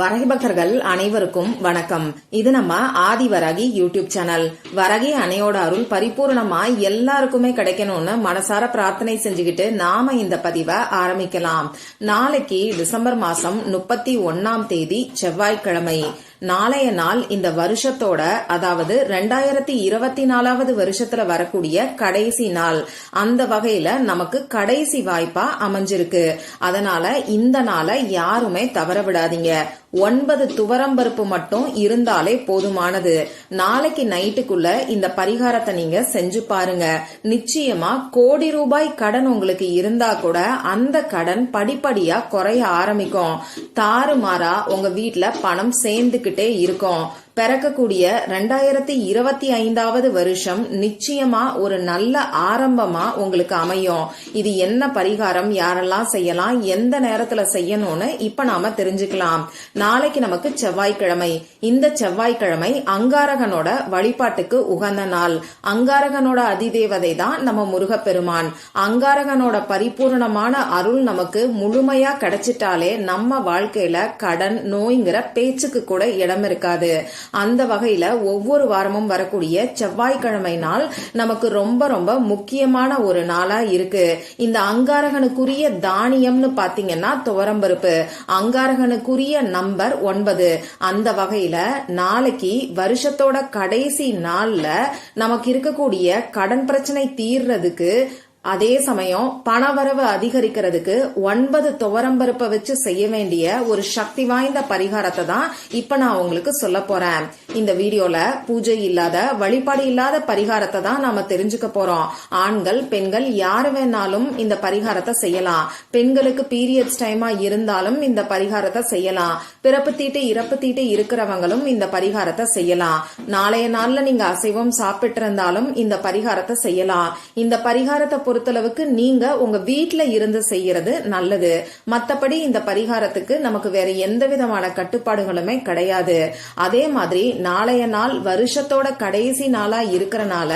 வரகிபக்தர்கள் அனைவருக்கும் வணக்கம். இது நம்ம ஆதி வரகி யூடியூப் சேனல். வரகி அணையோட அருள் பரிபூர்ணமா எல்லாருக்குமே கிடைக்கணும்னு மனசார பிரார்த்தனை செஞ்சுக்கிட்டு நாம இந்த பதிவை ஆரம்பிக்கலாம். நாளைக்கு டிசம்பர் மாசம் முப்பத்தி ஒன்னாம் தேதி செவ்வாய்க்கிழமை. நாளைய நாள் இந்த வருஷத்தோட அதாவது ரெண்டாயிரத்தி இருபத்தி நாலாவது வருஷத்துல வரக்கூடிய கடைசி நாள். அந்த வகையில நமக்கு கடைசி வாய்ப்பா அமைஞ்சிருக்கு. அதனால இந்த நாளை யாருமே தவற விடாதீங்க. ஒன்பது துவரம் பருப்பு மட்டும் இருந்தாலே போதுமானது. நாளைக்கு நைட்டுக்குள்ள இந்த பரிகாரத்தை நீங்க செஞ்சு பாருங்க. நிச்சயமா கோடி ரூபாய் கடன் உங்களுக்கு இருந்தா கூட அந்த கடன் படிப்படியா குறைய ஆரம்பிக்கும். தாறுமாறா உங்க வீட்டுல பணம் சேர்ந்துகிட்டே இருக்கும். பிறக்கக்கூடிய ரெண்டாயிரத்தி இருபத்தி ஐந்தாவது வருஷம் நிச்சயமா ஒரு நல்ல ஆரம்பமா உங்களுக்கு அமையும். இது என்ன பரிகாரம்? யாரெல்லாம் செய்யலாம்? எந்த நேரத்துல செய்யணும்னு இப்ப நாம தெரிஞ்சுக்கலாம். நாளைக்கு நமக்கு செவ்வாய்க்கிழமை. இந்த செவ்வாய்க்கிழமை அங்காரகனோட வழிபாட்டுக்கு உகந்த நாள். அங்காரகனோட அதிதேவதை தான் நம்ம முருகப்பெருமான். அங்காரகனோட பரிபூர்ணமான அருள் நமக்கு முழுமையா கிடைச்சிட்டாலே நம்ம வாழ்க்கையில கடன் நோய்ங்கிற பேச்சுக்கு கூட இடம் இருக்காது. அந்த வகையில ஒவ்வொரு வாரமும் வரக்கூடிய செவ்வாய்க்கிழமை நாள் நமக்கு ரொம்ப ரொம்ப முக்கியமான ஒரு நாளா இருக்கு. இந்த அங்காரகனுக்குரிய தானியம்னு பாத்தீங்கன்னா துவரம்பருப்பு அங்காரகனுக்குரிய நம்பர் ஒன்பது. அந்த வகையில நாளைக்கு வருஷத்தோட கடைசி நாள்ல நமக்கு இருக்கக்கூடிய கடன் பிரச்சனை தீர்றதுக்கு அதே சமயம் பணவரவு அதிகரிக்கிறதுக்கு ஒன்பது துவரம்பருப்பை வச்சு செய்ய வேண்டிய ஒரு சக்தி வாய்ந்த பரிகாரத்தை தான் இப்ப நான் உங்களுக்கு சொல்ல போறேன். இந்த வீடியோல பூஜை இல்லாத வழிபாடு இல்லாத பரிகாரத்தை தான் நாம தெரிஞ்சுக்க போறோம். ஆண்கள் பெண்கள் யாரு வேணாலும் இந்த பரிகாரத்தை செய்யலாம். பெண்களுக்கு பீரியட்ஸ் டைமா இருந்தாலும் இந்த பரிகாரத்தை செய்யலாம். பிறப்பு தீட்டு இறப்பு தீட்டு இருக்கிறவங்களும் இந்த பரிகாரத்தை செய்யலாம். நாளைய நாள்ல நீங்க அசைவம் சாப்பிட்டு இருந்தாலும் இந்த பரிகாரத்தை செய்யலாம். இந்த பரிகாரத்தை பொறுத்தளவுக்கு நீங்க உங்க வீட்டுல இருந்து செய்யறது நல்லது. மத்தபடி இந்த பரிகாரத்துக்கு நமக்கு வேற எந்த விதமான கட்டுப்பாடுகளுமே கிடையாது. அதே மாதிரி நாளைய நாள் வருஷத்தோட கடைசி நாளா இருக்கிறனால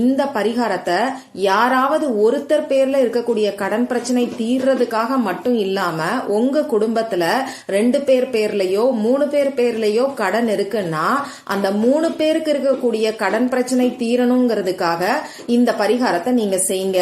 இந்த பரிகாரத்தை யாராவது ஒருத்தர் பேர்ல இருக்கக்கூடிய கடன் பிரச்சனை தீர்றதுக்காக மட்டும் இல்லாம உங்க குடும்பத்துல ரெண்டு பேர் பேர்லயோ மூணு பேர் பேர்லயோ கடன் இருக்குன்னா அந்த மூணு பேருக்கு இருக்கக்கூடிய கடன் பிரச்சனை தீரணுங்கிறதுக்காக இந்த பரிகாரத்தை நீங்க செய்யுங்க.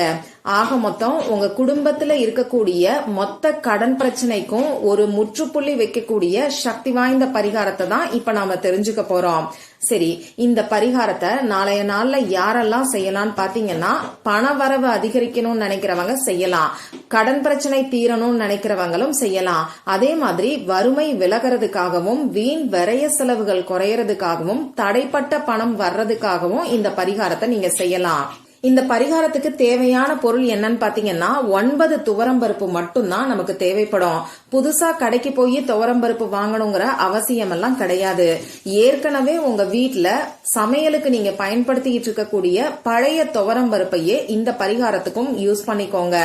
ஆக மொத்தம் உங்க குடும்பத்துல இருக்கக்கூடிய மொத்த கடன் பிரச்சனைக்கும் ஒரு முற்றுப்புள்ளி வைக்கக்கூடிய சக்தி வாய்ந்த பரிகாரத்தை தான் இப்ப நாம தெரிஞ்சுக்க போறோம். சரி இந்த பரிகாரத்தை நாளைய நாள்ல யாரெல்லாம் செய்யலாம்னு பாத்தீங்கன்னா பண வரவு அதிகரிக்கணும்னு நினைக்கிறவங்க செய்யலாம். கடன் பிரச்சனை தீரணும்னு நினைக்கிறவங்களும் செய்யலாம். அதே மாதிரி வறுமை விலகிறதுக்காகவும் வீண் விரைய செலவுகள் குறையறதுக்காகவும் தடைப்பட்ட பணம் வர்றதுக்காகவும் இந்த பரிகாரத்தை நீங்க செய்யலாம். இந்த பரிகாரத்துக்கு தேவையான பொருள் என்னன்னு பாத்தீங்கன்னா ஒன்பது துவரம்பருப்பு மட்டும்தான் நமக்கு தேவைப்படும். புதுசா கடைக்கு போய் துவரம்பருப்பு வாங்கணுங்கிற அவசியம் எல்லாம் கிடையாது. ஏற்கனவே உங்க வீட்டுல சமையலுக்கு நீங்க பயன்படுத்திக்கிட்டு இருக்கக்கூடிய பழைய துவரம்பருப்பையே இந்த பரிகாரத்துக்கும் யூஸ் பண்ணிக்கோங்க.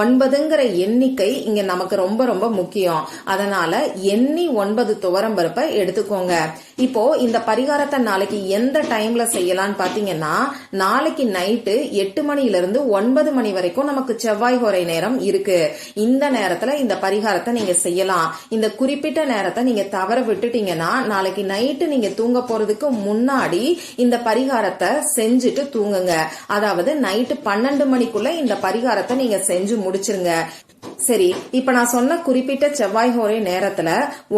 ஒன்பதுங்கிற எண்ணிக்கை இங்க நமக்கு ரொம்ப ரொம்ப முக்கியம். அதனால எண்ணி ஒன்பது துவரம் பருப்பை எடுத்துக்கோங்க. இப்போ இந்த பரிகாரத்தை நாளைக்கு எந்த டைம்ல செய்யலாம்னு பாத்தீங்கன்னா நாளைக்கு நைட்டு எட்டு மணில இருந்து ஒன்பது மணி வரைக்கும் நமக்கு செவ்வாய் குறை நேரம் இருக்கு. இந்த நேரத்துல இந்த பரிகாரத்தை நீங்க செய்யலாம். இந்த குறிப்பிட்ட நேரத்தை நீங்க தவற விட்டுட்டீங்கன்னா நாளைக்கு நைட்டு நீங்க தூங்க போறதுக்கு முன்னாடி இந்த பரிகாரத்தை செஞ்சுட்டு தூங்குங்க. அதாவது நைட்டு பன்னெண்டு மணிக்குள்ள இந்த பரிகாரத்தை நீங்க செஞ்சு முடிச்சிருங்க. சரி இப்ப நான் சொன்ன குறிப்பிட்ட செவ்வாய் ஹோரை நேரத்துல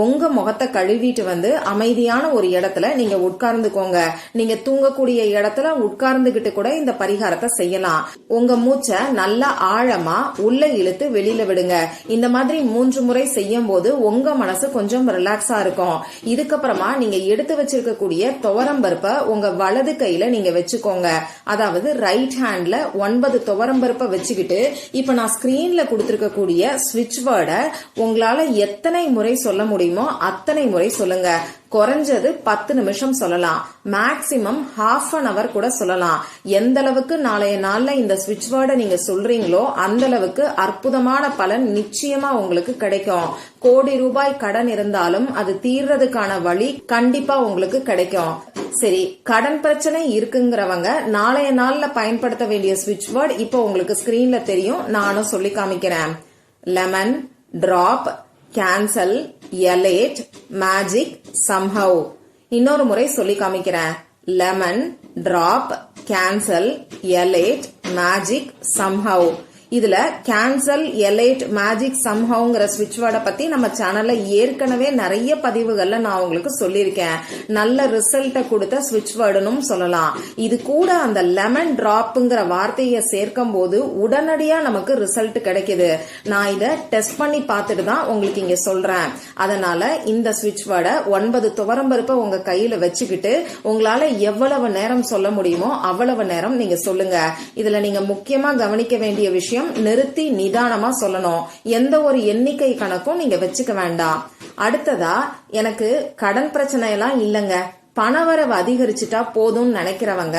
உங்க முகத்தை கழுவிட்டு வந்து அமைதியான ஒரு இடத்துல நீங்க உட்கார்ந்துக்கோங்க. நீங்க தூங்கக்கூடிய இடத்துல உட்கார்ந்துகிட்டு கூட இந்த பரிகாரத்தை செய்யலாம். உங்க மூச்சை நல்லா ஆழமா உள்ள இழுத்து வெளியில விடுங்க. இந்த மாதிரி மூன்று முறை செய்யும் போது உங்க மனசு கொஞ்சம் ரிலாக்ஸா இருக்கும். இதுக்கப்புறமா நீங்க எடுத்து வச்சிருக்கக்கூடிய துவரம்பருப்பை உங்க வலது கையில நீங்க வச்சுக்கோங்க. அதாவது ரைட் ஹேண்ட்ல ஒன்பது துவரம்பருப்பை வச்சுக்கிட்டு இப்ப நான் ஸ்கிரீன்ல கொடுத்திருக்கக்கூடிய ஸ்விட்ச் வேர்டை உங்களால எத்தனை முறை சொல்ல முடியுமோ அத்தனை முறை சொல்லுங்க. குறைஞ்சது பத்து நிமிஷம் சொல்லலாம். மேக்சிமம் ஹாஃப் அன் அவர் கூட சொல்லலாம். எந்த அளவுக்கு நாளைய நாள்ல இந்த ஸ்விட்ச் வேர்டை நீங்க சொல்றீங்களோ அந்த அளவுக்கு அற்புதமான பலன் நிச்சயமா உங்களுக்கு கிடைக்கும். கோடி ரூபாய் கடன் இருந்தாலும் அது தீர்றதுக்கான வழி கண்டிப்பா உங்களுக்கு கிடைக்கும். சரி கடன் பிரச்சனை இருக்குங்கிறவங்க நாளைய நாள்ல பயன்படுத்த வேண்டிய ஸ்விட்ச் வேர்டு இப்போ உங்களுக்கு ஸ்கிரீன்ல தெரியும். நானும் சொல்லி காமிக்கிறேன். Lemon drop cancel elate magic somehow இன்னொரு முறை சொல்லி காமிக்கிறேன். Lemon drop cancel elate magic somehow இதுல கேன்சல் எலைட் மேஜிக் சம்ஹவுங்கிற ஸ்விட்ச் வேர்டை பத்தி நம்ம சேனல்ல ஏற்கனவே நிறைய பதிவுகள்ல நான் உங்களுக்கு சொல்லியிருக்கேன். நல்ல ரிசல்ட்டை கொடுத்த ஸ்விட்ச் வேர்டுனும் சொல்லலாம். இது கூட அந்த லெமன் டிராப்ங்கிற வார்த்தையை சேர்க்கும் போது உடனடியா நமக்கு ரிசல்ட் கிடைக்குது. நான் இதை டெஸ்ட் பண்ணி பார்த்துட்டு தான் உங்களுக்கு இங்க சொல்றேன். அதனால இந்த ஸ்விட்ச் வேர்டை ஒன்பது துவரம்பருப்பை உங்க கையில வச்சுக்கிட்டு உங்களால எவ்வளவு நேரம் சொல்ல முடியுமோ அவ்வளவு நேரம் நீங்க சொல்லுங்க. இதுல நீங்க முக்கியமா கவனிக்க வேண்டிய விஷயம் நிறுத்தி நிதானமா சொல்லணும். எந்த ஒரு எண்ணிக்கை கணக்கும் நீங்க வச்சுக்க வேண்டாம். அடுத்ததா எனக்கு கடன் பிரச்சனை எல்லாம் இல்லைங்க பணவரவு அதிகரிச்சுட்டா போதும்னு நினைக்கிறவங்க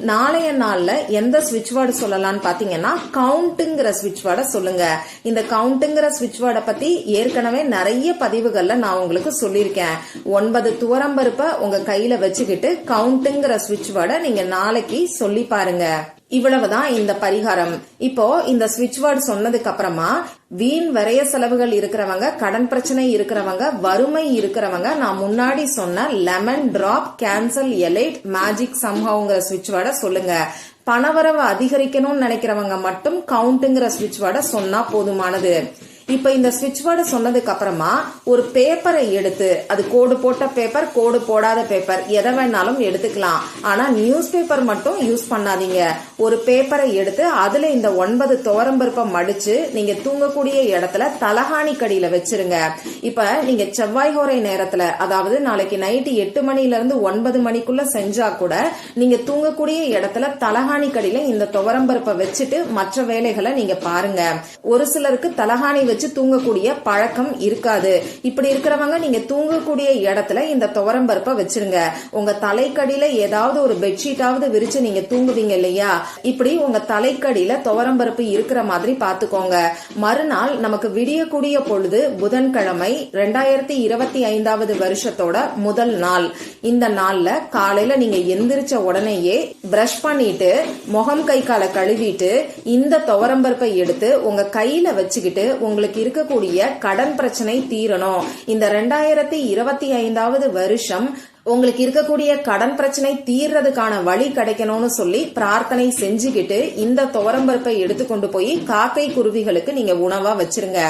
நாளைய நாள்ல எந்த ஸ்விட்ச் வேர்டு சொல்லலாம்னு பாத்தீங்கன்னா கவுண்ட்டுங்கிற ஸ்விட்ச் வேர்டை சொல்லுங்க. இந்த கவுண்ட்டுங்கிற ஸ்விட்ச் வேர்டை பத்தி ஏற்கனவே நிறைய பதிவுகள்ல நான் உங்களுக்கு சொல்லியிருக்கேன். ஒன்பது துவரம்பருப்ப உங்க கையில வச்சுக்கிட்டு கவுண்ட்டுங்கிற ஸ்விட்ச் வேர்டை நீங்க நாளைக்கு சொல்லி பாருங்க. இவ்வளவுதான் இந்த பரிகாரம். இப்போ இந்த ஸ்விட்ச் வேர்டு சொன்னதுக்கு அப்புறமா வீண் வரைய செலவுகள் இருக்கிறவங்க கடன் பிரச்சனை இருக்கிறவங்க வறுமை இருக்கிறவங்க நான் முன்னாடி சொன்ன lemon drop cancel elite magic சம்ஹாவுங்கிற ஸ்விட்ச் வேர்டை சொல்லுங்க. பணவரவு அதிகரிக்கணும்னு நினைக்கிறவங்க மட்டும் கவுண்ட்டுங்கிற ஸ்விட்ச் வேர்டை சொன்னா போதுமானது. இப்ப இந்த ஸ்விட்ச் வேர்டு சொன்னதுக்கு அப்புறமா ஒரு பேப்பரை எடுத்து அது கோடு போட்ட பேப்பர் கோடு போடாத பேப்பர் எதை வேணாலும் எடுத்துக்கலாம். ஆனா நியூஸ் பேப்பர் மட்டும் யூஸ் பண்ணாதீங்க. ஒரு பேப்பரை எடுத்து அதுல இந்த ஒன்பது துவரம்பருப்பை மடிச்சு நீங்க தூங்கக்கூடிய இடத்துல தலகாணி கடியில வச்சிருங்க. இப்ப நீங்க செவ்வாய் ஹோரை நேரத்துல அதாவது நாளைக்கு நைட்டு எட்டு மணில இருந்து ஒன்பது மணிக்குள்ள செஞ்சா கூட நீங்க தூங்கக்கூடிய இடத்துல தலகாணி கடியில இந்த துவரம்பருப்பை வச்சுட்டு மற்ற வேலைகளை நீங்க பாருங்க. ஒரு சிலருக்கு தலகாணி வச்சு தூங்கக்கூடிய பழக்கம் இருக்காது. இப்படி இருக்கிறவங்க நீங்க தூங்கக்கூடிய இடத்துல இந்த துவரம்பருப்பை வச்சிருங்க. உங்க தலைக்கடியில ஏதாவது ஒரு பெட்ஷீட்டாவது விரிச்சு நீங்க தூங்குவீங்க இல்லையா? இப்படி உங்க தலைக்கடியில துவரம்பருப்பு இருக்கிற மாதிரி பாத்துக்கோங்க. மறுநாள் நமக்கு விடியக்கூடிய பொழுது புதன்கிழமை ரெண்டாயிரத்தி இருபத்தி ஐந்தாவது வருஷத்தோட முதல் நாள். இந்த நாள்ல காலையில நீங்க எந்திரிச்ச உடனேயே பிரஷ் பண்ணிட்டு முகம் கை காலை கழுவிட்டு இந்த துவரம்பருப்பை எடுத்து உங்க கையில வச்சுக்கிட்டு உங்களுக்கு இருக்கக்கூடிய கடன் பிரச்சனை தீரணும். இந்த ரெண்டாயிரத்தி இருபத்தி ஐந்தாவது வருஷம் உங்களுக்கு இருக்கக்கூடிய கடன் பிரச்சனை தீர்றதுக்கான வழி கிடைக்கணும்னு சொல்லி பிரார்த்தனை செஞ்சுக்கிட்டு இந்த துவரம்பருப்பை எடுத்துக்கொண்டு போய் காக்கை குருவிகளுக்கு நீங்க உணவா வச்சிருங்க.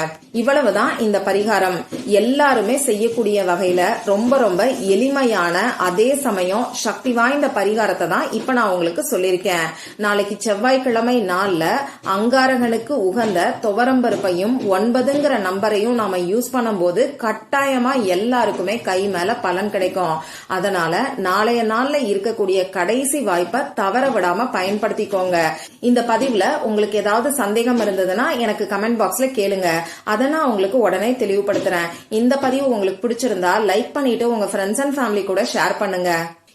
இவ்வளவுதான் இந்த பரிகாரம். எல்லாருமே செய்யக்கூடிய வகையில ரொம்ப ரொம்ப எளிமையான அதே சமயம் சக்தி வாய்ந்த பரிகாரத்தை தான் இப்ப நான் உங்களுக்கு சொல்லியிருக்கேன். நாளைக்கு செவ்வாய்க்கிழமை நாள்ல அங்காரகனுக்கு உகந்த துவரம்பருப்பையும் ஒன்பதுங்கிற நம்பரையும் நாம யூஸ் பண்ணும்போது கட்டாயமா எல்லாருக்குமே கை மேல பலன் கிடைக்கும். அதனால நாளைய நாள்ல இருக்கக்கூடிய கடைசி வாய்ப்பை தவற விடாம பயன்படுத்திக்கோங்க. இந்த பதிவுல உங்களுக்கு ஏதாவது சந்தேகம் இருந்ததுன்னா எனக்கு கமெண்ட் பாக்ஸ்ல கேளுங்க. அதை நான் உங்களுக்கு உடனே தெளிவுபடுத்துறேன். இந்த பதிவு உங்களுக்கு பிடிச்சிருந்தா லைக் பண்ணிட்டு உங்க ஃப்ரெண்ட்ஸ் அண்ட் ஃபேமிலி கூட ஷேர் பண்ணுங்க.